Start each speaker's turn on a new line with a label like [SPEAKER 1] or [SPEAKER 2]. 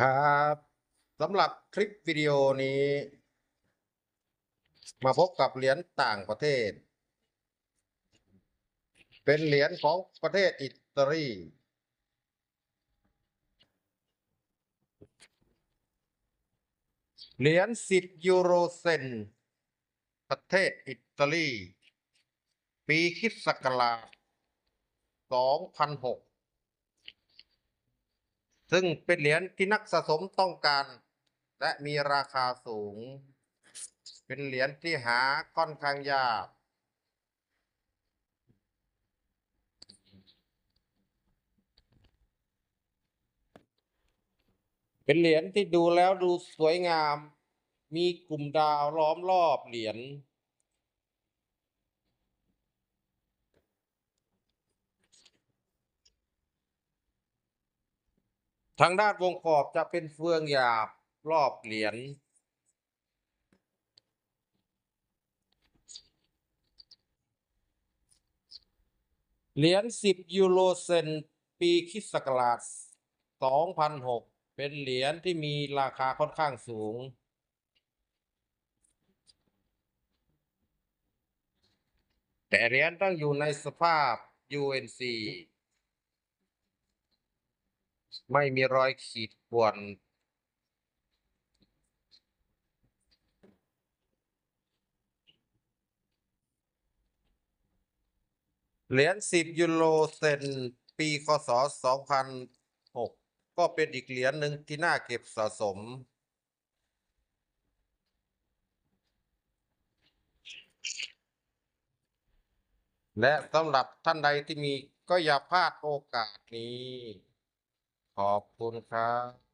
[SPEAKER 1] ครับสำหรับคลิปวิดีโอนี้ มาพบกับเหรียญต่างประเทศ เป็นเหรียญของประเทศอิตาลี เหรียญสิบยูโรเซน ประเทศอิตาลี ปีคิศักราช2006 ซึ่งเป็นเหรียญที่นักสะสมต้องการ และมีราคาสูง เป็นเหรียญที่หาค่อนข้างยาก เป็นเหรียญที่ดูแล้วดูสวยงาม มีกลุ่มดาวล้อมรอบเหรียญ ทางด้านวงขอบจะเป็นเฟืองหยาบรอบเหรียญเหรียญสิบยูโรเซนปีคิสต์ศักราช2006 เป็นเหรียญที่มีราคาค่อนข้างสูง แต่เหรียญต้องอยู่ในสภาพ UNC ไม่มีรอยขีดข่วน เหรียญสิบยูโรเซนปีคศสองพันหกก็เป็นอีกเหรียญหนึ่งที่น่าเก็บสะสมและสำหรับท่านใดที่มีก็อย่าพลาดโอกาสนี้ ขอบคุณครับ